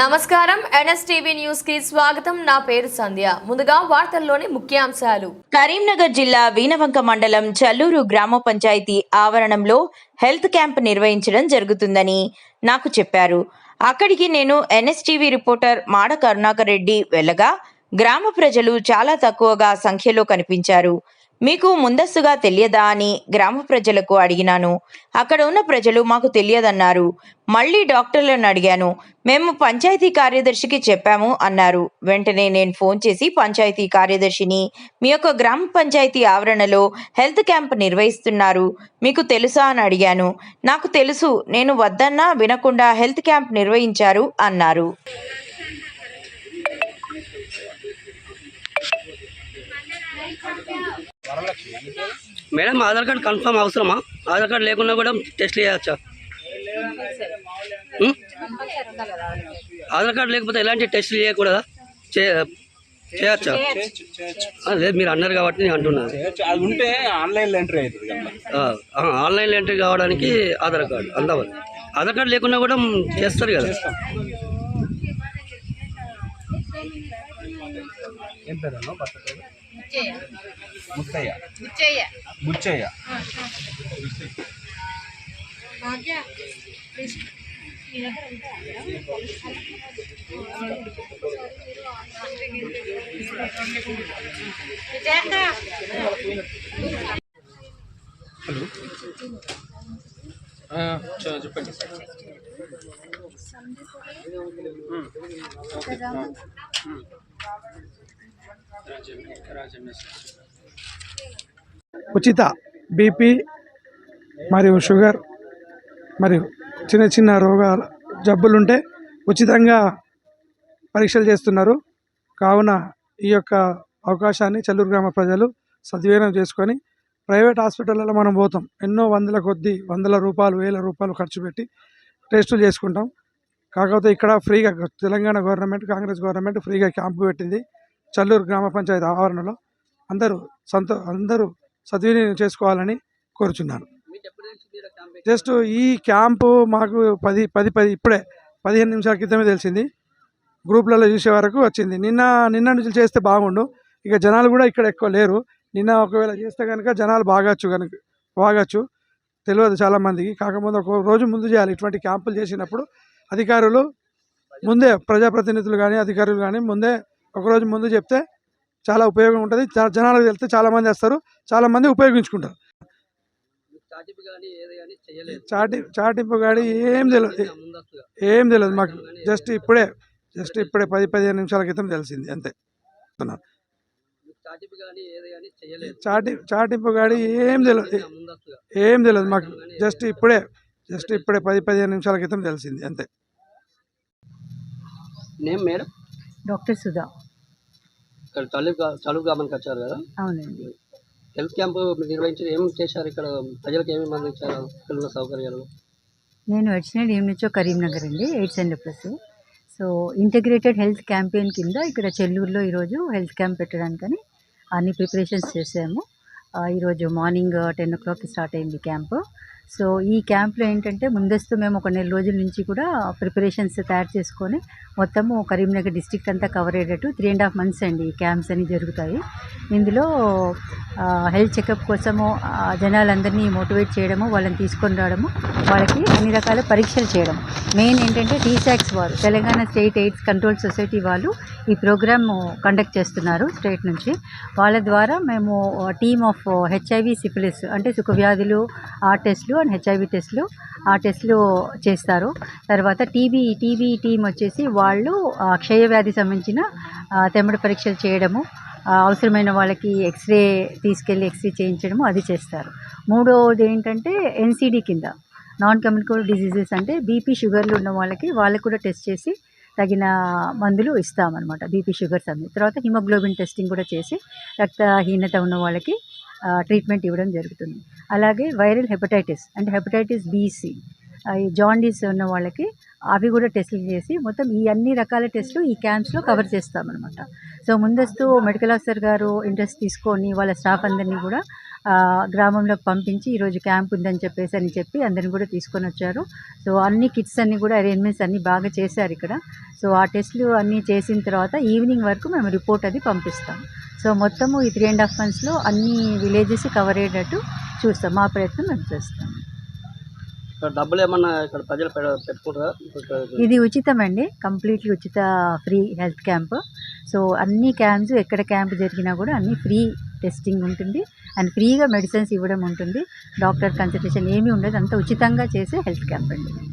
నమస్కారం. ఎన్ఎస్టీవీ న్యూస్కి స్వాగతం. నా పేరు సంధ్య. ముందుగా వార్తల్లోని ముఖ్యాంశాలు. కరీంనగర్ జిల్లా వీనవంక మండలం చల్లూరు గ్రామ పంచాయతీ ఆవరణంలో హెల్త్ క్యాంప్ నిర్వహించడం జరుగుతుందని నాకు చెప్పారు. అక్కడికి నేను ఎన్ఎస్టీవీ రిపోర్టర్ మాడ కరుణాకర్ రెడ్డి వెళ్ళగా గ్రామ ప్రజలు చాలా తక్కువగా సంఖ్యలో కనిపించారు. మీకు ముందస్తుగా తెలియదా అని గ్రామ ప్రజలకు అడిగినాను. అక్కడ ఉన్న ప్రజలు మాకు తెలియదన్నారు. మళ్ళీ డాక్టర్లను అడిగాను. మేము పంచాయతీ కార్యదర్శికి చెప్పాము అన్నారు. వెంటనే నేను ఫోన్ చేసి పంచాయతీ కార్యదర్శిని మీ యొక్క గ్రామ పంచాయతీ ఆవరణలో హెల్త్ క్యాంప్ నిర్వహిస్తున్నారు మీకు తెలుసా అని అడిగాను. నాకు తెలుసు నేను వద్దన్నా వినకుండా హెల్త్ క్యాంప్ నిర్వహించారు అన్నారు. మేడం ఆధార్ కార్డ్ కన్ఫర్మ్ అవసరమా? ఆధార్ కార్డ్ లేకున్నా కూడా టెస్ట్ చేయవచ్చా? ఆధార్ కార్డ్ లేకపోతే ఎలాంటి టెస్ట్ చేయకూడదా? చేయొచ్చా? లేదు మీరు అన్నారు కాబట్టి నేను అంటున్నాను ఉంటే ఆన్లైన్లో ఎంట్రీ అవుతుంది కావడానికి ఆధార్ కార్డు అందవాలి ఆధార్ కార్డు లేకున్నా కూడా చేస్తారు కదా. ఏం పేరు? భర్త పేరు ముత్తయ్య బుచ్చయ్య చెప్పండి. ఉచిత బీపీ మరియు షుగర్ మరియు చిన్న చిన్న రోగాల జబ్బులుంటే ఉచితంగా పరీక్షలు చేస్తున్నారు. కావున ఈ యొక్క అవకాశాన్ని చల్లూరు గ్రామ ప్రజలు సద్వినియోగం చేసుకొని ప్రైవేట్ హాస్పిటల్లో మనం పోతాం. ఎన్నో వందల కొద్దీ వందల రూపాయలు వేల రూపాయలు ఖర్చు పెట్టి టెస్టులు చేసుకుంటాం. కాకపోతే ఇక్కడ ఫ్రీగా తెలంగాణ గవర్నమెంట్ కాంగ్రెస్ గవర్నమెంట్ ఫ్రీగా క్యాంపు పెట్టింది. చల్లూరు గ్రామ పంచాయతీ ఆవరణలో. అందరూ సంతో అందరూ సద్వినియోగం చేసుకోవాలని కోరుచున్నాను. జస్ట్ ఈ క్యాంపు మాకు పది పది పది ఇప్పుడే పదిహేను నిమిషాల క్రితమే తెలిసింది. గ్రూప్లలో చూసే వరకు వచ్చింది. నిన్న నిన్న నుంచి చేస్తే బాగుండు. ఇక జనాలు కూడా ఇక్కడ ఎక్కువ లేరు. నిన్న ఒకవేళ చేస్తే కనుక జనాలు బాగచ్చు కనుక బాగచ్చు. తెలియదు చాలామందికి. కాకపోతే ఒక రోజు ముందు చేయాలి. ఇటువంటి క్యాంపులు చేసినప్పుడు అధికారులు ముందే ప్రజాప్రతినిధులు కానీ అధికారులు కానీ ముందే ఒకరోజు ముందు చెప్తే చాలా ఉపయోగం ఉంటుంది. జనాలకు తెలిస్తే చాలామంది వస్తారు. చాలామంది ఉపయోగించుకుంటారు. చాటింపు చాటి చాటింపు గాడి ఏం తెలియదు ఏం తెలియదు మాకు. జస్ట్ ఇప్పుడే జస్ట్ ఇప్పుడే పది పదిహేను నిమిషాల క్రితం తెలిసింది. అంతే. చాటింపు చాటి చాటింపు గాడి ఏం తెలియదు ఏం తెలియదు మాకు. జస్ట్ ఇప్పుడే జస్ట్ ఇప్పుడే పది పదిహేను నిమిషాల క్రితం తెలిసింది. అంతే. Name madam doctor Sudha. ఇక్కడ చలువు చలువు గ్రామానికి వచ్చారు కదా? అవునండి. హెల్త్ క్యాంప్ నిర్వహించి ఏం చేశారు ఇక్కడ? ప్రజలకు ఏమేమి అందించారు? ఇక్కడ ఉన్న సౌకర్యాలు? నేను వచ్చినది ఏం నుంచో కరీంనగర్ అండి AIDS and plus. So integrated health campaign కింద ఇక్కడ చెల్లూరులో ఈరోజు హెల్త్ క్యాంప్ పెట్టడానికని అన్ని ప్రిపరేషన్స్ చేసాము ఈరోజు మార్నింగ్ టెన్ ఓ క్లాక్కి స్టార్ట్ అయింది క్యాంప్. సో ఈ క్యాంప్లో ఏంటంటే ముందస్తు మేము ఒక నెల రోజుల నుంచి కూడా ప్రిపరేషన్స్ తయారు చేసుకొని మొత్తము కరీంనగర్ డిస్టిక్ అంతా కవర్ అయ్యేటట్టు త్రీ అండ్ హాఫ్ మంత్స్ అండి ఈ క్యాంప్స్ అన్ని జరుగుతాయి. ఇందులో హెల్త్ చెకప్ కోసము జనాలందరినీ మోటివేట్ చేయడము వాళ్ళని తీసుకొని రావడము వాళ్ళకి అన్ని రకాల పరీక్షలు చేయడం. మెయిన్ ఏంటంటే టీసాక్స్ వారు Telangana state AIDS control society వాళ్ళు ఈ ప్రోగ్రామ్ కండక్ట్ చేస్తున్నారు స్టేట్ నుంచి. వాళ్ళ ద్వారా మేము టీమ్ ఆఫ్ హెచ్ఐవి సిఫిలిస్ అంటే సుఖవ్యాధులు ఆ టెస్ట్లు అండ్ హెచ్ఐవి టెస్ట్లు ఆ టెస్ట్లు చేస్తారు. తర్వాత టీబీ టీబీ టీం వచ్చేసి వాళ్ళు క్షయవ్యాధి సంబంధించిన తెమ్మడి పరీక్షలు చేయడము అవసరమైన వాళ్ళకి ఎక్స్రే తీసుకెళ్ళి ఎక్స్రే చేయించడము అది చేస్తారు. మూడోది ఏంటంటే ఎన్సిడి కింద నాన్ కమ్యూనికబుల్ డిసీజెస్ అంటే బీపీ షుగర్లు ఉన్న వాళ్ళకి వాళ్ళకి కూడా టెస్ట్ చేసి తగిన మందులు ఇస్తామన్నమాట బీపీ షుగర్స్ అన్ని. తర్వాత హిమోగ్లోబిన్ టెస్టింగ్ కూడా చేసి రక్తహీనత ఉన్న వాళ్ళకి ట్రీట్మెంట్ ఇవ్వడం జరుగుతుంది. అలాగే వైరల్ హెపటైటిస్ అంటే హెపటైటిస్ బీసీ ఈ జాండీస్ ఉన్న వాళ్ళకి అవి కూడా టెస్టులు చేసి మొత్తం ఈ అన్ని రకాల టెస్టులు ఈ క్యాంప్స్లో కవర్ చేస్తామన్నమాట. సో ముందస్తు మెడికల్ ఆఫీసర్ గారు ఇంట్రెస్ట్ తీసుకొని వాళ్ళ స్టాఫ్ అందరినీ కూడా గ్రామంలోకి పంపించి ఈరోజు క్యాంప్ ఉందని చెప్పేసి అని చెప్పి అందరిని కూడా తీసుకొని వచ్చారు. సో అన్ని కిట్స్ అన్నీ కూడా అరేంజ్మెంట్స్ అన్నీ బాగా చేశారు ఇక్కడ. సో ఆ టెస్ట్లు అన్నీ చేసిన తర్వాత ఈవినింగ్ వరకు మేము రిపోర్ట్ అది పంపిస్తాం. సో మొత్తము ఈ త్రీ అండ్ హాఫ్ మంత్స్లో అన్ని విలేజెస్ కవర్ అయ్యేటట్టు చూస్తాం. మా ప్రయత్నం మేము చేస్తాం. డబ్బులు ఏమన్నా ఇక్కడ ప్రజలు పె- పెట్టుకుంటారా? ఇక్కడ ఇది ఉచితమండి. కంప్లీట్లీ ఉచిత ఫ్రీ హెల్త్ క్యాంప్. సో అన్ని క్యాంప్స్ ఎక్కడ క్యాంప్ జరిగినా కూడా అన్ని ఫ్రీ టెస్టింగ్ ఉంటుంది. అండ్ ఫ్రీగా మెడిసిన్స్ ఇవ్వడం ఉంటుంది. డాక్టర్ కన్సల్టేషన్ ఏమీ ఉండదు. అంతా ఉచితంగా చేసే హెల్త్ క్యాంప్ అండి.